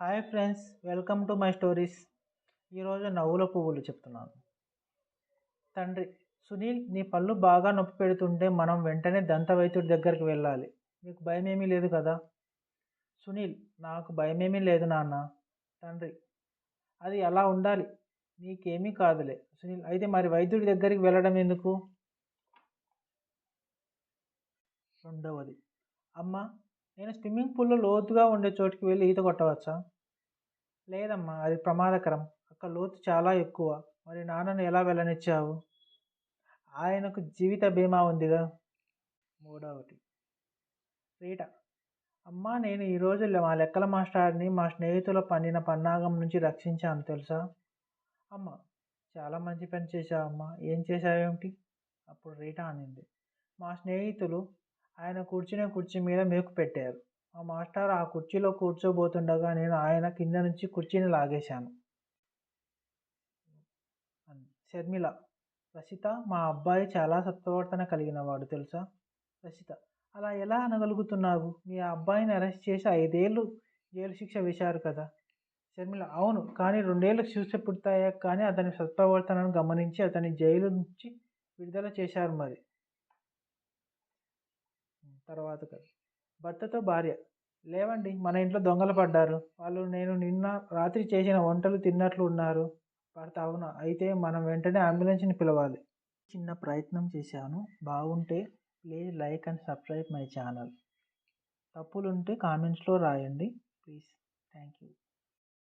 Hi friends welcome to my stories. ఈరోజు నవ్వుల పువ్వులు చెప్తున్నాను. తండ్రి సునీల్ నీ పళ్ళు బాగా నొప్పి పెడుతుంటే మనం వెంటనే దంత వైద్యుడి దగ్గరికి వెళ్ళాలి. నీకు భయమేమీ లేదు కదా? సునీల్ నాకు భయమేమీ లేదు నాన్న. తండ్రి అది అలా ఉండాలి. నీకేమీ కాదులే. సునీల్ అయితే మరి వైద్యుడి దగ్గరికి వెళ్ళడం ఎందుకు? రెండవది అమ్మ నేను స్విమ్మింగ్ పూల్లో లోతుగా ఉండే చోటుకి వెళ్ళి ఈత కొట్టవచ్చా? లేదమ్మా అది ప్రమాదకరం. అక్కడ లోతు చాలా ఎక్కువ. మరి నాన్నను ఎలా వెళ్ళనిచ్చావు? ఆయనకు జీవిత బీమా ఉందిగా? మూడవటి రీట. అమ్మా నేను ఈరోజు మా లెక్కల మాస్టర్ని మా స్నేహితుల పన్నిన పన్నాగం నుంచి రక్షించాను తెలుసా? అమ్మ చాలా మంచి పని చేశావమ్మా. ఏం చేశావేమిటి? అప్పుడు రీటా అనింది. మా స్నేహితులు ఆయన కూర్చునే కుర్చీ మీద మేకు పెట్టారు. మా మాస్టర్ ఆ కుర్చీలో కూర్చోబోతుండగా నేను ఆయన కింద నుంచి కుర్చీని లాగేశాను షర్మిల. రసిత మా అబ్బాయి చాలా సత్ప్రవర్తన కలిగిన వాడు తెలుసా? రసిత అలా ఎలా అనగలుగుతున్నావు? మీ అబ్బాయిని అరెస్ట్ చేసి ఐదేళ్ళు జైలు శిక్ష వేశారు కదా? షర్మిల. అవును కానీ రెండేళ్ళు శిక్ష పుడతాయా కానీ అతని సత్ప్రవర్తనను గమనించి అతని జైలు నుంచి విడుదల చేశారు మరి. తర్వాత కథ. భర్తతో భార్య. లేవండి మన ఇంట్లో దొంగలు పడ్డారు. వాళ్ళు నేను నిన్న రాత్రి చేసిన వంటలు తిన్నట్లు ఉన్నారు. భర్త అవునా? అయితే మనం వెంటనే అంబులెన్స్ని పిలవాలి. చిన్న ప్రయత్నం చేశాను. బాగుంటే please like and subscribe my channel. తప్పులుంటే కామెంట్స్లో రాయండి. ప్లీజ్. Thank you